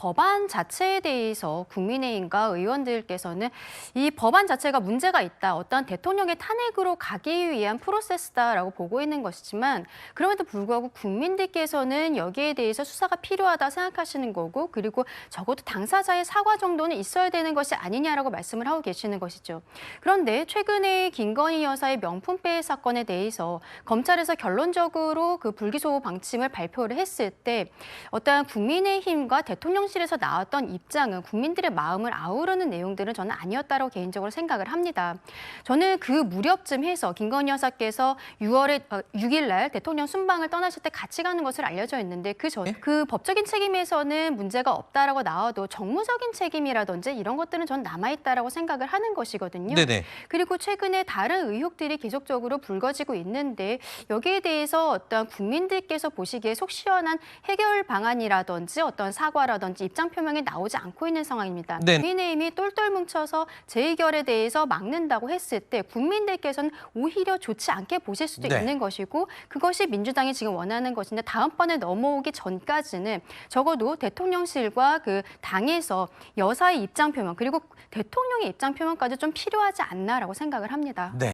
법안 자체에 대해서 국민의힘과 의원들께서는 이 법안 자체가 문제가 있다, 어떤 대통령의 탄핵으로 가기 위한 프로세스다라고 보고 있는 것이지만 그럼에도 불구하고 국민들께서는 여기에 대해서 수사가 필요하다 생각하시는 거고 그리고 적어도 당사자의 사과 정도는 있어야 되는 것이 아니냐라고 말씀을 하고 계시는 것이죠. 그런데 최근에 김건희 여사의 명품백 사건에 대해서 검찰에서 결론적으로 그 불기소 방침을 발표를 했을 때 어떠한 국민의힘과 대통령 실에서 나왔던 입장은 국민들의 마음을 아우르는 내용들은 저는 아니었다고 개인적으로 생각을 합니다. 저는 그 무렵쯤 해서 김건희 여사께서 6월에 6일 날 대통령 순방을 떠나실 때 같이 가는 것을 알려져 있는데 그전그 법적인 책임에서는 문제가 없다라고 나와도 정무적인 책임이라든지 이런 것들은 전 남아 있다라고 생각을 하는 것이거든요. 네네. 그리고 최근에 다른 의혹들이 계속적으로 불거지고 있는데 여기에 대해서 어떤 국민들께서 보시기에 속 시원한 해결 방안이라든지 어떤 사과라든지 입장 표명이 나오지 않고 있는 상황입니다. 네. 국민의힘이 똘똘 뭉쳐서 재의결에 대해서 막는다고 했을 때 국민들께서는 오히려 좋지 않게 보실 수도 네. 있는 것이고 그것이 민주당이 지금 원하는 것인데 다음번에 넘어오기 전까지는 적어도 대통령실과 그 당에서 여사의 입장 표명 그리고 대통령의 입장 표명까지 좀 필요하지 않나라고 생각을 합니다. 네.